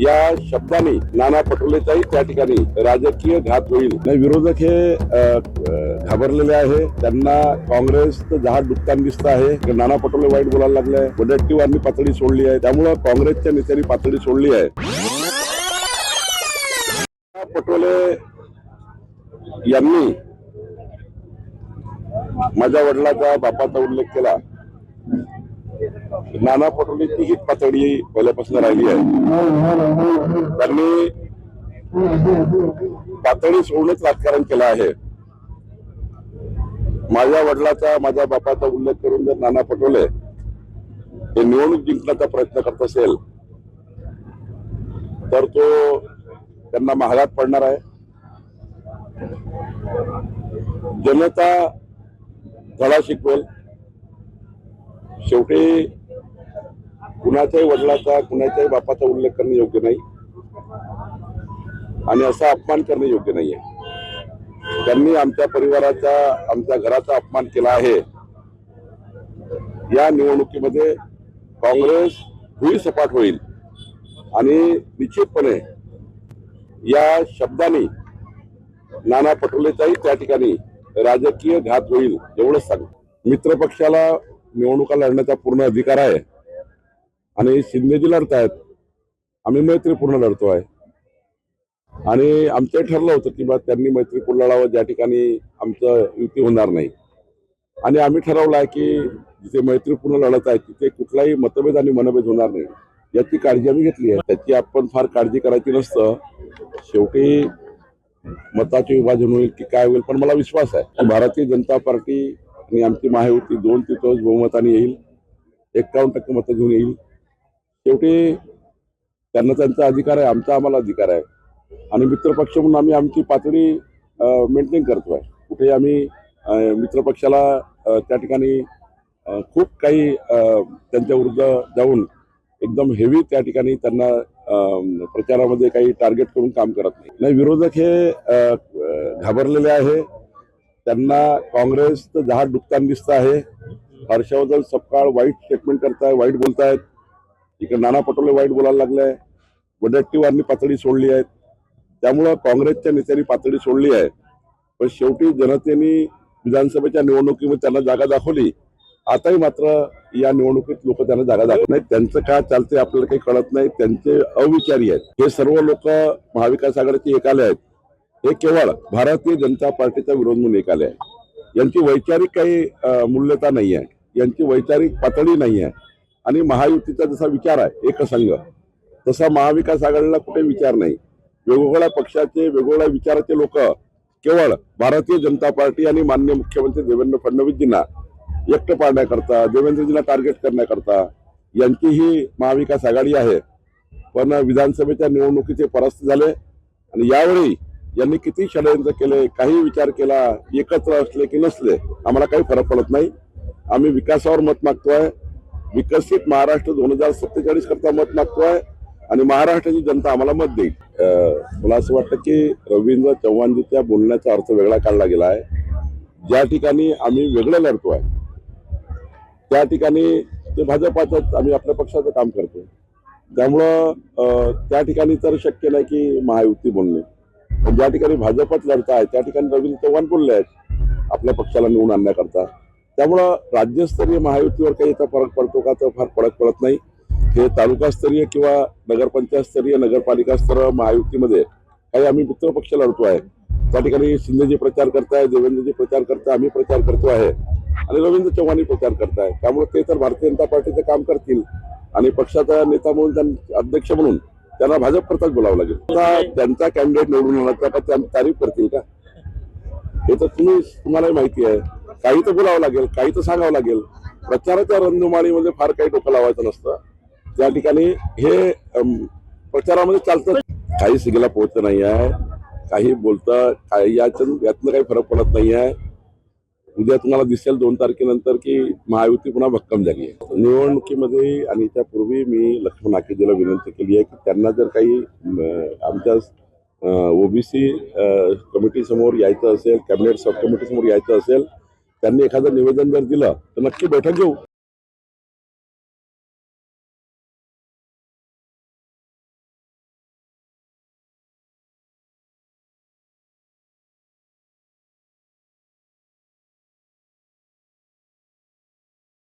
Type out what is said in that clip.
या शब्दाने नाना पटोलेचाही त्या ठिकाणी राजकीय घात होईल. नाही विरोधक हे घाबरलेले आहे. त्यांना काँग्रेस जहाज डुबताना दिसत आहे. नाना पटोले वाईट बोलायला लागलाय वडट्टीवारनी पातळी सोडली आहे. त्यामुळे काँग्रेसच्या नेत्यांनी पातळी सोडली आहे. नाना पटोले यांनी माझ्या वडिलाचा बापाचा उल्लेख केला. नाना पटोलेची ही पातळी पहिल्यापासून राहिली आहे. त्यांनी पातळी सोडूनच राजकारण केलं आहे. माझ्या वडिलाचा माझ्या बापाचा उल्लेख करून जर नाना पटोले हे निवडणूक जिंकण्याचा प्रयत्न करत असेल तर तो त्यांना महागात पडणार आहे. जनता धडा शिकवेल. शेवटी कुणाच्याही वडिलाचा कुणाच्याही बापाचा उल्लेख करणे योग्य नाही. आणि असा अपमान करणे योग्य नाही आहे त्यांनी आमच्या परिवाराचा आमच्या घराचा अपमान केला आहे. या निवडणुकीमध्ये काँग्रेस भुई सपाट होईल. आणि निश्चितपणे या शब्दाने नाना पटोलेचाही त्या ठिकाणी राजकीय घात होईल एवढंच सांग मित्र पक्षाला निवडणुका लढण्याचा पूर्ण अधिकार आहे. आणि शिंदेजी लढतायत. आम्ही मैत्रीपूर्ण लढतो आहे. आणि आमचं ठरलं होतं की बा त्यांनी मैत्रीपूर्ण लढावं ज्या ठिकाणी आमचं युती होणार नाही. आणि आम्ही ठरवलं आहे की जिथे मैत्रीपूर्ण लढत आहे तिथे कुठलाही मतभेद आणि मनभेद होणार नाही. याची काळजी आम्ही घेतली आहे. त्याची आपण फार काळजी करायची नसतं. शेवटी मताचे विभाजन होईल की काय होईल पण मला विश्वास आहे की भारतीय जनता पार्टी आणि आमची महायुती दोन तिथं बहुमताने येईल. एक्कावन्न टक्के मतं घेऊन येईल. शेवटी त्यांना त्यांचा अधिकार आहे आमचा आम्हाला अधिकार आहे. आणि मित्रपक्ष म्हणून आम्ही आमची पातळी मेंटेन करतो आहे कुठे आम्ही मित्रपक्षाला त्या ठिकाणी खूप काही त्यांच्या विरुद्ध जाऊन एकदम हेवी त्या ठिकाणी त्यांना प्रचारामध्ये काही टार्गेट करून काम करत नाही. नाही विरोधक हे घाबरलेले आहे. त्यांना काँग्रेस जहाज डुबताना दिसत आहे. हर्षवर्धन सपकाळ वाईट स्टेटमेंट करताय वाईट बोलतायत. इकडे नाना पटोले वाईट बोलायला लागलाय वडट्टीवारनी पातळी सोडली आहे त्यामुळं काँग्रेसच्या नेत्यांनी पातळी सोडली आहे. पण शेवटी जनतेने विधानसभेच्या निवडणुकीमध्ये त्यांना जागा दाखवली. आताही मात्र या निवडणुकीत लोक त्यांना जागा दाखवत नाहीत. त्यांचं काय चालतंय आपल्याला काही कळत नाही. त्यांचे अविचारी आहेत. हे सर्व लोक महाविकास आघाडीचे एकाले आहेत. हे केवळ भारतीय जनता पार्टीचा विरोध म्हणून एकाले आहे यांची वैचारिक काही मूल्यता नाही आहे यांची वैचारिक पातळी नाही आहे आणि महायुतीचा जसा विचार आहे एकसंघ तसा महाविकास आघाडीला कुठे विचार नाही. वेगवेगळ्या पक्षाचे वेगवेगळ्या विचाराचे लोक केवळ भारतीय जनता पार्टी आणि मान्य मुख्यमंत्री देवेंद्र फडणवीसजींना एकटं पाडण्याकरता देवेंद्रजींना टार्गेट करण्याकरता यांची ही महाविकास आघाडी आहे. पण विधानसभेच्या निवडणुकीचे परास्त झाले आणि यावेळी यांनी किती षडयंत्र केले काही विचार केला एकत्र असले की नसले आम्हाला काही फरक पडत नाही. आम्ही विकासावर मत मागतो आहे विकसित महाराष्ट्र दोन हजार सत्तेचाळीस करता मत मागतोय आणि महाराष्ट्राची जनता आम्हाला मत देईल. मला असं वाटतं की रवींद्र चव्हाणजीच्या बोलण्याचा अर्थ वेगळा काढला गेला आहे. ज्या ठिकाणी आम्ही वेगळं लढतोय त्या ठिकाणी ते भाजपाचंच आम्ही आपल्या पक्षाचं काम करतो त्यामुळं त्या ठिकाणी तर शक्य नाही की महायुती बोलणे. पण ज्या ठिकाणी भाजपच लढत आहे त्या ठिकाणी रवींद्र चव्हाण बोलले आहेत आपल्या पक्षाला निवडून आणण्याकरता. त्यामुळं राज्यस्तरीय महायुतीवर काही याचा फरक पडतो का तर फार फरक पडत नाही. हे तालुकास्तरीय किंवा नगरपंचायतस्तरीय नगरपालिका स्तर महायुतीमध्ये काही आम्ही मित्र पक्ष लढतो आहे. त्या ठिकाणी शिंदेजी प्रचार करताय देवेंद्रजी प्रचार करताय आम्ही प्रचार करतो आहे. आणि रवींद्र चव्हाणही प्रचार करताय. त्यामुळे ते तर भारतीय जनता पार्टीचं काम करतील. आणि पक्षाचा नेता म्हणून त्यां- अध्यक्ष म्हणून त्यांना भाजप करताच बोलावं लागेल. त्यांचा कॅन्डिडेट निवडून आला त्या तारीफ करतील का? हे तर तुम्ही तुम्हालाही माहिती आहे. काही तर बोलावं लागेल काही तर सांगावं लागेल. प्रचाराच्या रणधुमाळीमध्ये फार काही डोकं लावायचं नसतं. त्या ठिकाणी हे प्रचारामध्ये चालतं काही सिगेला पोहोचत नाही आहे काही बोलतं काही याच्यातून यातनं काही फरक पडत नाही आहे उद्या तुम्हाला दिसेल दोन तारखेनंतर की महायुती पुन्हा भक्कम झाली आहे निवडणुकीमध्ये आणि त्यापूर्वी मी लक्ष्मण आकेजीला विनंती केली आहे की त्यांना जर काही आमच्या ओबीसी कमिटीसमोर यायचं असेल कॅबिनेट सब कमिटीसमोर यायचं असेल त्यांनी एखादं निवेदन जर दिलं तर नक्की बैठक घेऊ.